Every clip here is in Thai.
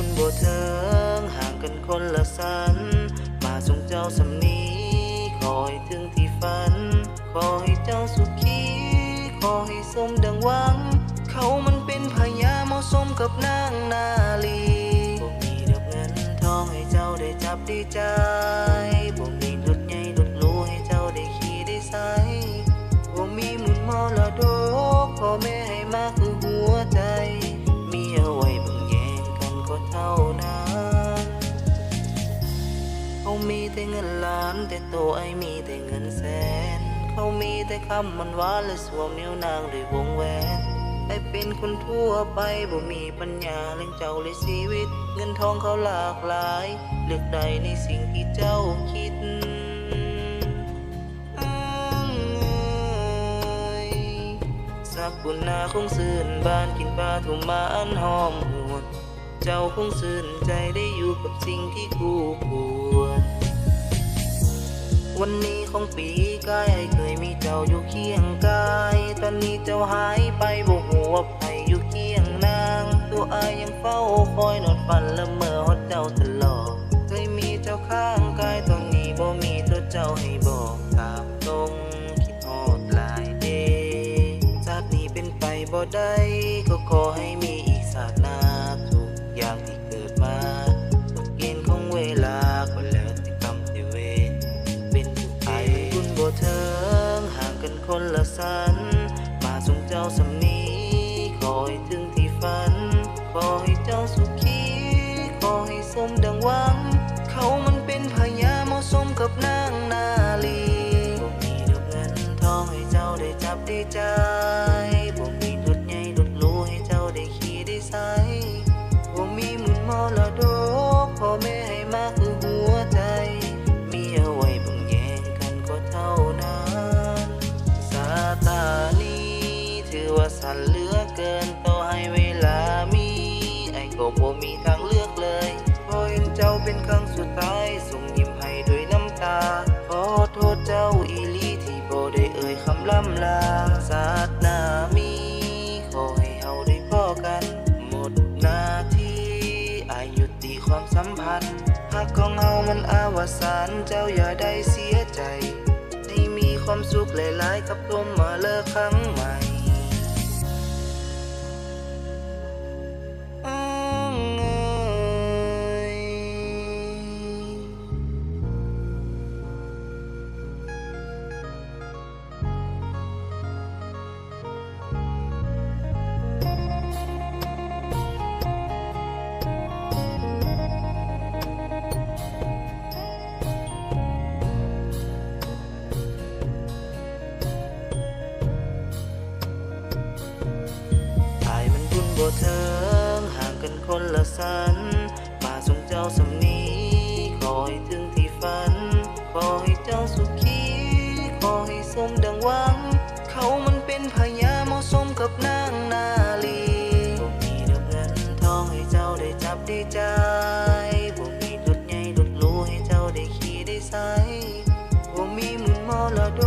คุณบ่เทิงห่างกันคนละสัน มาส่งเจ้าสำนีขอให้ถึงที่ฝัน ขอให้เจ้าสุขีขอให้สมดังหวัง เขามันเป็นพญาเหมาะสมกับนางนาลีบ่มีดอกเงินทองให้เจ้าได้จับดีใจ ต่ตัวไอ้มีแต่เงินแสน เขามีแต่คำมันหวานและสวมนิ้วนางด้วยวงแหวนไอ้เป็นคนทั่วไปบ่มีปัญญาเลี้ยงเจ้าเลยชีวิต เงินทองเขาหลากหลาย เลือกใดในสิ่งที่เจ้าคิดไอสักบุญนาคงซื่นบ้านกินปลาถุมมาอันหอมหวน เจ้าคงซื่นใจได้อยู่กับสิ่งที่คู่ควร วันนี้ของปีกายเคยมีเจ้าอยู่เคียงกาย ตอนนี้เจ้าหายไปบ่หัวไผอยู่เคียงนาง ตัวอายยังเฝ้าคอยนอนฝันละเมอฮอดเจ้าตลอด เคยมีเจ้าข้างกายตอนนี้บ่มีตัวเจ้าให้บอกตามตรงคิดฮอดหลายเดชาตินี้เป็นไปบ่ได้ก็ขอให้มี คนละสันมาส่งเจ้าสำนีันหากของเฮามันอาวสานเจ้าอย่าได้เสียใจ ให้มีความสุขหลายๆ กับลมมาเลิกครั้งใหม่ เทิงห่างกันคนละสันมาส่งเจ้าสำนีขอให้ถึงที่ฝัน ขอให้เจ้าสุขีขอให้สมดังหวัง เขามันเป็นพญาเหมาะสมกับนางนาลีบ่มีดอกเงินทองให้เจ้าได้จับได้ใจบ่มีรถใหญ่รถหรูให้เจ้าได้ขี่ได้ใสบ่มีมุนมรด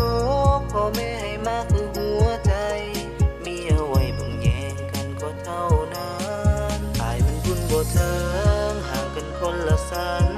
กพ่อแม่ กั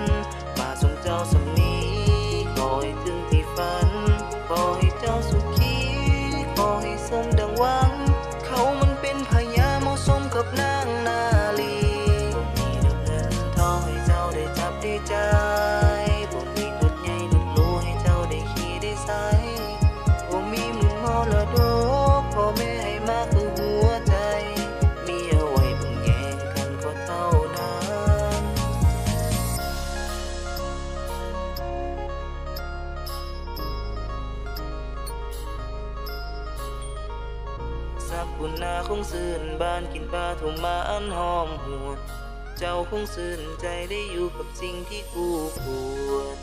คุณนาคงซื่นบ้านกินปลาถุมมาอันหอมหวน เจ้าคงซื่นใจได้อยู่กับสิ่งที่คู่ควร